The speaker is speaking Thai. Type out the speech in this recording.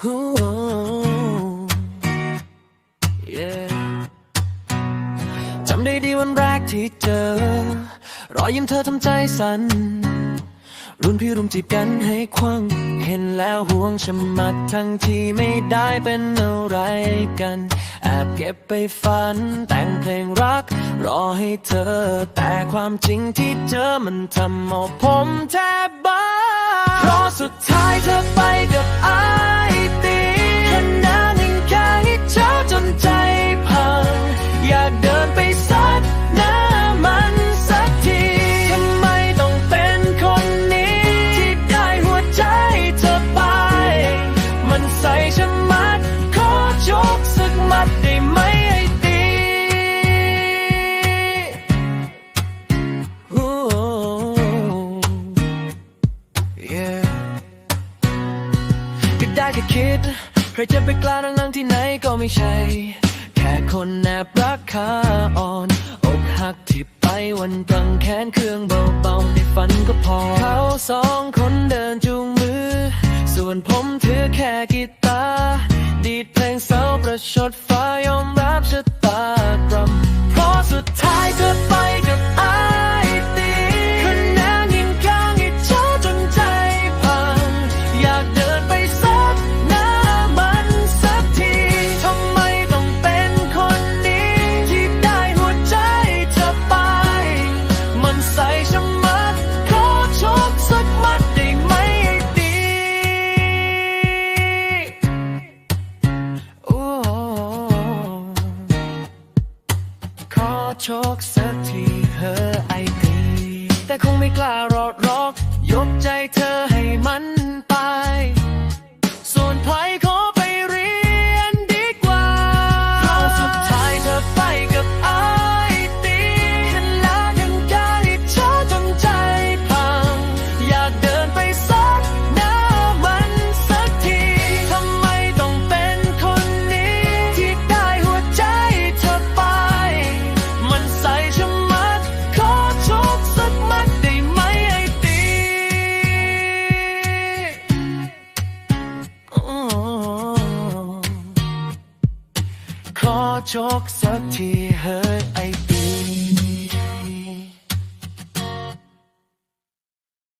จำได้ดีวันแรกที่เจอ รอยยิ้มเธอทำใจสั่น รุ่นพี่รุมจีบกันให้ควัง เห็นแล้วห่วงชะมัดทั้งที่ไม่ได้เป็นอะไรกัน แอบเก็บไปฝัน แต่งเพลงรัก รอให้เธอ แต่ความจริงที่เจอมันทำเอาผมแทบบ้า ได้แค่คิด ใครจะไปกล้านั่งนั่งที่ไหนก็ไม่ใช่ แค่คนแอบรักขาอ่อน อกหักที่ไปวันกลางแขนเครื่องเบาๆในฝันก็พอ เขาสองคนเดินจูงมือ ส่วนผมถือแค่กีตาร์ดีดเพลงเศร้าประชดฟ้ายอมรับชะตากรรมเพราะสุดท้ายเธอ อโชคสักทีเธอไอตีแต่คงไม่กล้ารอดรอก ยกใจเธอให้มัน ขอโชคสักทีเฮ้ย